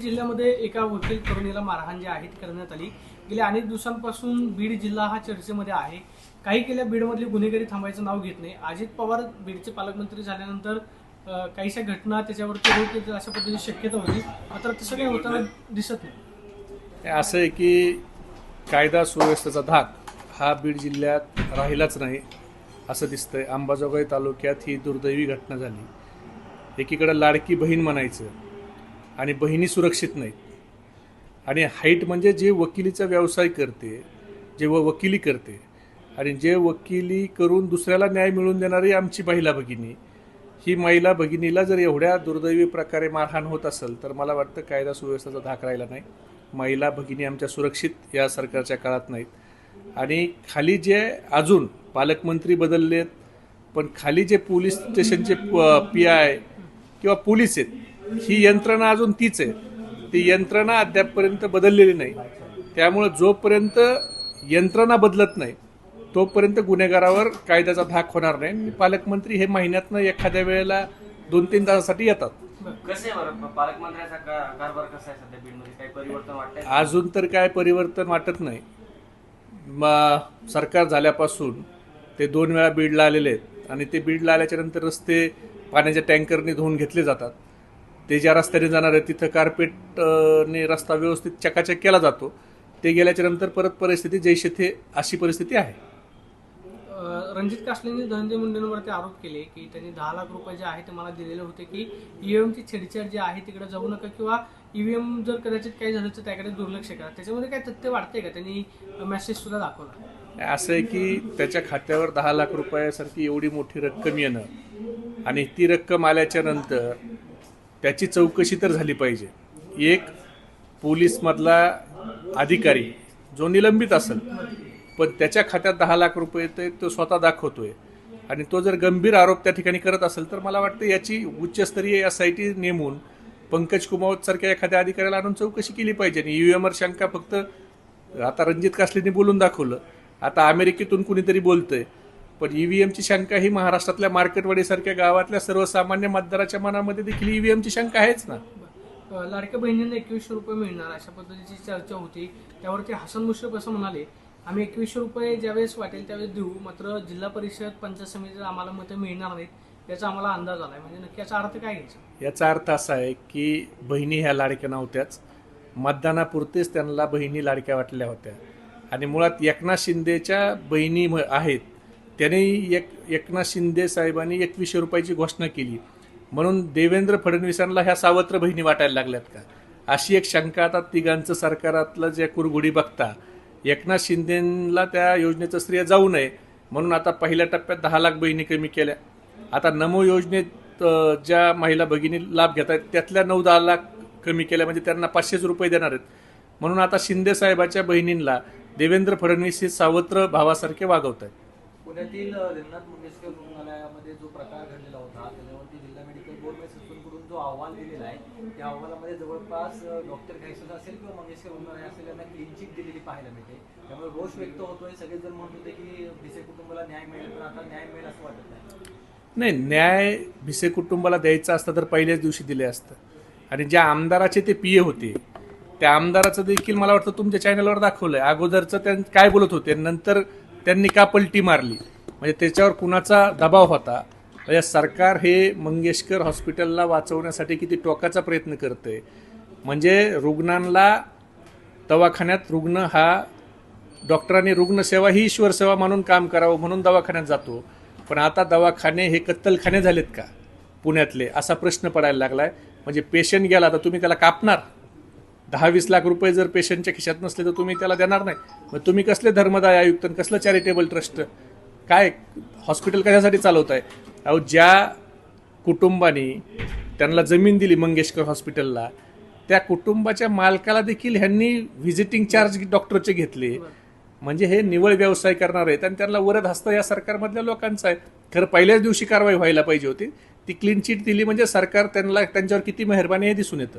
जिल्ह्यामध्ये एका वकील तरुणीला मारहाण जी आहे ती करण्यात आली. गेल्या अनेक दिवसांपासून बीड जिल्हा हा चर्चेमध्ये आहे. काही केल्या बीडमधली गुन्हेगारी थांबायचं नाव घेत नाही. अजित पवार बीडचे पालकमंत्री झाल्यानंतर काहीशा घटना त्याच्यावरती होत येतील अशा पद्धतीची शक्यता होती. मात्र तसं काही होताना दिसत नाही. असं आहे की कायदा सुव्यवस्थेचा धाक हा बीड जिल्ह्यात राहिलाच नाही असं दिसतंय. अंबाजोगाई तालुक्यात ही दुर्दैवी घटना झाली. एकीकडं लाडकी बहीण म्हणायचं आणि बहिणी सुरक्षित नाहीत. आणि हाईट म्हणजे जे वकिलीचा व्यवसाय करते जे व वकिली करते आणि जे वकिली करून दुसऱ्याला न्याय मिळवून देणारी आमची महिला भगिनी ही महिला भगिनीला जर एवढ्या दुर्दैवी प्रकारे मारहाण होत असेल तर मला वाटतं कायदा सुव्यवस्थेचा धाक राहिला नाही. महिला भगिनी आमच्या सुरक्षित या सरकारच्या काळात नाहीत. आणि खाली जे अजून पालकमंत्री बदललेत पण खाली जे पोलीस स्टेशनचे पी आय किंवा पोलीस आहेत ही यंत्रणा अजून तीच आहे. ती यंत्रणा अद्यापपर्यंत बदललेली नाही. त्यामुळं जोपर्यंत यंत्रणा बदलत नाही तोपर्यंत गुन्हेगारावर कायद्याचा धाक होणार नाही. पालकमंत्री हे महिन्यातनं एखाद्या वेळेला दोन तीन तासासाठी येतात. अजून तर काय परिवर्तन वाटत नाही. म सरकार झाल्यापासून ते दोन वेळा बीडला आलेले आहेत. आणि ते बीडला आल्याच्यानंतर रस्ते पाण्याच्या टँकरने धुवून घेतले जातात. ते ज्या रस्त्याने जाणार आहे तिथं कार्पेटने रस्ता व्यवस्थित चकाचक केला जातो. ते गेल्याच्यानंतर परत परिस्थिती जैसे थे अशी परिस्थिती आहे. रणजित कासलेंनी धनंजय मुंडेंवरती आरोप केले की त्यांनी दहा लाख रुपये जे आहे ते मला दिलेले होते की ईव्हीएमची छेडछाड जी आहे तिकडे जाऊ नका किंवा ईव्हीएम जर कदाचित काही झालं तर त्याकडे दुर्लक्ष करा. त्याच्यामध्ये काय तथ्य वाटते का? त्यांनी मेसेज सुद्धा दाखवला. असं आहे की त्याच्या खात्यावर दहा लाख रुपयासारखी एवढी मोठी रक्कम येणं आणि ती रक्कम आल्याच्यानंतर त्याची चौकशी तर झाली पाहिजे. एक पोलीसमधला अधिकारी जो निलंबित असेल पण त्याच्या खात्यात दहा लाख रुपये ते तो स्वतः दाखवतोय. आणि तो जर गंभीर आरोप त्या ठिकाणी करत असेल तर मला वाटतं याची उच्चस्तरीय एस आय टी नेमून पंकज कुमावत सारख्या एखाद्या अधिकाऱ्याला आणून चौकशी केली पाहिजे. आणि यू एमर शंका फक्त आता रणजित कासलेंनी बोलून दाखवलं. आता अमेरिकेतून कुणीतरी बोलतंय. पण ईव्हीएमची शंका ही महाराष्ट्रातल्या मार्केटवाडीसारख्या गावातल्या सर्वसामान्य मतदाराच्या मनामध्ये देखील ईव्हीएमची शंका आहेच ना? लाडक्या बहिणींना एकवीसशे रुपये मिळणार अशा पद्धतीची चर्चा होती. त्यावरती हसन मुश्रीफ असं म्हणाले आम्ही एकवीसशे रुपये ज्यावेळेस वाटेल त्यावेळेस देऊ मात्र जिल्हा परिषद पंचायत समितीला आम्हाला मतं मिळणार नाहीत याचा आम्हाला अंदाज आलाय. म्हणजे नक्की याचा अर्थ काय घ्यायचा? याचा अर्थ असा आहे की बहिणी ह्या लाडक्या नव्हत्याच. मतदानापुरतेच त्यांना बहिणी लाडक्या वाटल्या होत्या. आणि मुळात एकनाथ शिंदेच्या बहिणी आहेत त्याने एक एकनाथ शिंदे साहेबांनी एकवीसशे रुपयाची घोषणा केली. म्हणून देवेंद्र फडणवीसांना ह्या सावत्र बहिणी वाटायला लागल्यात का? अशी एक शंका आता तिघांचं सरकारातलं जे कुरघुडी बघता एकनाथ शिंदेला त्या योजनेचं श्रेय जाऊ नये. म्हणून आता पहिल्या टप्प्यात दहा लाख बहिणी कमी केल्या. आता नमो योजनेत ज्या महिला भगिनी लाभ घेत आहेत त्यातल्या नऊ दहा लाख कमी केल्या म्हणजे त्यांना पाचशेच रुपये देणार आहेत. म्हणून आता शिंदे साहेबाच्या बहिणींना देवेंद्र फडणवीस हे सावत्र भावासारखे वागवत आहेत पुण्यातील अ, मंगेशकर रुग्णालयामध्ये जो प्रकार घडलेला होता त्याच्यावरती जिल्हा मेडिकल बोर्डकडून जो अहवाल दिलेला आहे त्या अहवालामध्ये जवळपास डॉक्टर घायसर असेल किंवा मंगेशकर रुग्णालय असेल यांना क्लीन चिट दिलेली पाहायला मिळते. त्यामुळे रोष व्यक्त होतोय. सगळेजण म्हणत होते की भिसे कुटुंबाला न्याय मिळेल पण आता न्याय मिळेल असं वाटत नाही. नाही न्याय भिसे कुटुंबाला द्यायचा असता तर पहिल्याच दिवशी दिले असतं. आणि ज्या आमदाराचे ते पिये होते त्या आमदाराचं देखील मला वाटतं तुमच्या चॅनलवर दाखवलं आहे अगोदरचं त्यां काय बोलत होते नंतर त्यांनी का पलटी मारली? म्हणजे त्याच्यावर कुणाचा दबाव होता? म्हणजे सरकार हे मंगेशकर हॉस्पिटलला वाचवण्यासाठी किती टोकाचा प्रयत्न करते म्हणजे रुग्णांना दवाखान्यात रुग्ण हा डॉक्टरांनी रुग्णसेवा ही ईश्वरसेवा म्हणून काम करावं म्हणून दवाखान्यात जातो. पण आता दवाखाने हे कत्तलखाने झालेत का? पुण्यातले असा प्रश्न पडायला लागलाय. म्हणजे पेशंट गेला तर तुम्ही त्याला कापणार? दहा वीस लाख रुपये जर पेशंटच्या खिशात नसले तर तुम्ही त्याला देणार नाही. मग तुम्ही कसले धर्मदाय आयुक्त आणि कसलं चॅरिटेबल ट्रस्ट काय हॉस्पिटल कशासाठी चालवत आहे अहो ज्या कुटुंबाने त्यांना जमीन दिली मंगेशकर हॉस्पिटलला त्या कुटुंबाच्या मालकाला देखील ह्यांनी व्हिजिटिंग चार्ज डॉक्टरचे घेतले. म्हणजे हे निवळ व्यवसाय करणार आहेत आणि त्यांना वरद हस्त या सरकारमधल्या लोकांचा आहे. खरं पहिल्याच दिवशी कारवाई व्हायला पाहिजे होती. ती क्लीन चिट दिली म्हणजे सरकार त्यांना त्यांच्यावर किती मेहरबानी हे दिसून येतं.